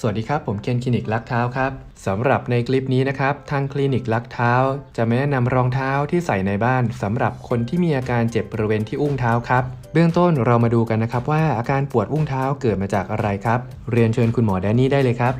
สวัสดีครับ ผมเคนคลินิกลักเท้าครับสำหรับในคลิปนี้นะครับ ทางคลินิกลักเท้า จะม่แนะนำรองเท้าที่ใส่ในบ้านสำหรับคนที่มีอาการเจ็บบริเวณที่อุ้งเท้าครับ เบื้องต้นเรามาดูกันนะครับว่าอาการปวดอุ้งเท้าเกิดมาจากอะไรครับ เรียนเชิญคุณหมอแดนนี่ได้เลยครับ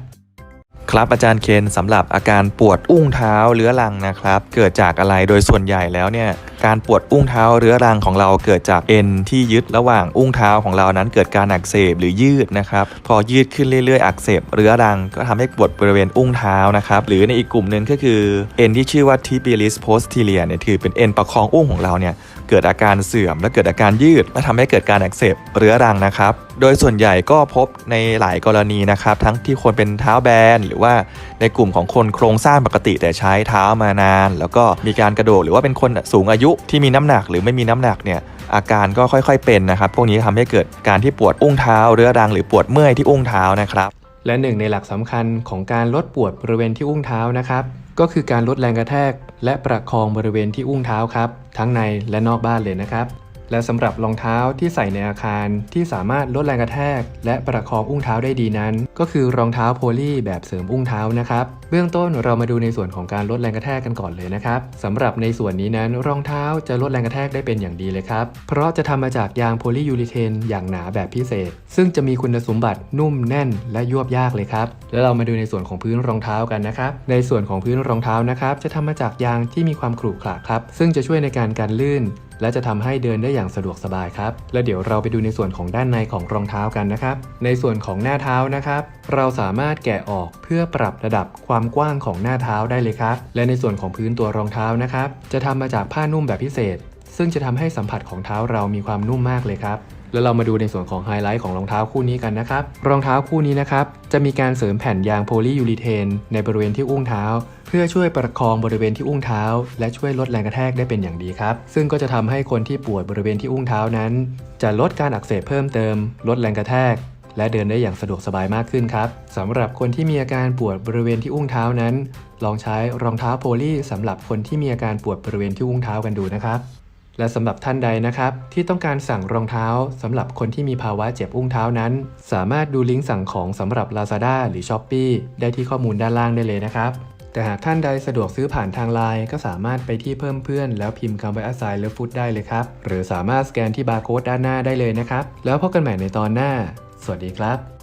ครับอาจารย์เคนสำหรับอาการปวดอุ้งเท้าเรื้อรังนะครับ เกิดจากอะไรโดยส่วนใหญ่แล้วเนี่ย การปวดอุ้งเท้าเรื้อรังของเราเกิดจากเอ็นที่ยึดระหว่างอุ้งเท้าของเรานั้นเกิดการอักเสบหรือยืดนะครับพอยืดขึ้นเรื่อยๆอักเสบเรื้อรังก็ทำให้ปวดบริเวณอุ้งเท้านะครับหรือในอีกกลุ่มหนึ่งก็คือเอ็นที่ชื่อว่า tibialis posterior เนี่ยถือเป็นเอ็นประคองอุ้งของเราเนี่ยเกิดอาการเสื่อมและเกิดอาการยืดและทำให้เกิดการอักเสบเรื้อรังนะครับ โดยส่วนใหญ่ก็พบในหลายกรณีนะครับ ทั้งที่คนเป็นเท้าแบน หรือว่าในกลุ่มของคนโครงสร้างปกติแต่ใช้เท้ามานาน แล้วก็มีการกระโดดหรือว่าเป็นคนสูงอายุที่มีน้ำหนักหรือไม่มีน้ำหนักเนี่ยอาการก็ค่อยๆเป็นนะครับ พวกนี้ทำให้เกิดการที่ปวดอุ้งเท้าเรื้อรังหรือปวดเมื่อยที่อุ้งเท้านะครับ และหนึ่งในหลักสำคัญของการลดปวดบริเวณที่อุ้งเท้านะครับ ก็คือการลดแรงกระแทก และประคองบริเวณที่อุ้งเท้าครับ ทั้งในและนอกบ้านเลยนะครับ และสำหรับรองเท้าที่ใส่ในอาคารที่สามารถลดแรงกระแทก และประคองอุ้งเท้าได้ดีนั้น ก็คือรองเท้าโพลีแบบเสริมอุ้งเท้านะครับเบื้องต้นเรามาดูในส่วนของการลดแรงกระแทกกันก่อนเลยนะครับสำหรับในส่วนนี้นั้นรองเท้าจะลดแรงกระแทกได้เป็นอย่างดีเลยครับเพราะจะทำมาจากยางโพลียูริเทนอย่างหนาแบบพิเศษ ซึ่งจะมีคุณสมบัตินุ่มแน่นและยวบยากเลยครับแล้วเรามาดูในส่วนของพื้นรองเท้ากันนะครับในส่วนของพื้นรองเท้านะครับจะทำมาจากยางที่มีความขรุขระครับ ซึ่งจะช่วยในการกันลื่น และจะทำให้เดินได้อย่างสะดวกสบายครับ และเดี๋ยวเราไปดูในส่วนของด้านในของรองเท้ากันนะครับ ในส่วนของหน้าเท้านะครับ เราสามารถแกะออกเพื่อปรับระดับความกว้างของหน้าเท้าได้เลยครับ และในส่วนของพื้นตัวรองเท้านะครับ จะทำมาจากผ้านุ่มแบบพิเศษ ซึ่งจะทำให้สัมผัสของเท้าเรามีความนุ่มมากเลยครับ แล้วเรามาดูในส่วนของไฮไลท์ของรองเท้าคู่นี้กันนะครับ รองเท้าคู่นี้นะครับ จะมีการเสริมแผ่นยางโพลียูริเทนในบริเวณที่อุ้งเท้า เพื่อช่วยประคองบริเวณที่อุ้งเท้า และช่วยลดแรงกระแทกได้เป็นอย่างดีครับ ซึ่งก็จะทำให้คนที่ปวดบริเวณที่อุ้งเท้านั้น จะลดการอักเสบเพิ่มเติม ลดแรงกระแทกและเดินได้อย่างสะดวกสบายมากขึ้นครับสำหรับคนที่มีอาการปวดบริเวณที่อุ้งเท้านั้น ลองใช้รองเท้าโพลีสำหรับคนที่มีอาการปวดบริเวณที่อุ้งเท้ากันดูนะครับ และสำหรับท่านใดนะครับ ที่ต้องการสั่งรองเท้าสำหรับคนที่มีภาวะเจ็บอุ้งเท้านั้น สามารถดูลิงก์สั่งของสำหรับ Lazada หรือ s h อ p e e ได้ที่ข้อมูลด้านล่างได้เลยนะครับ แต่หากท่านใดสะดวกซื้อผ่านทางไลน์ก็สามารถไปที่เพิ่มเพื่อน แล้วพิมพ์คำว่า assign หรือ food ได้เลยครับ หรือสามารถสแกนที่บาร์โค้ดด้านหน้าได้เลยนะครับ แล้วพบกันใหม่ในตอนหน้า สวัสดีครับ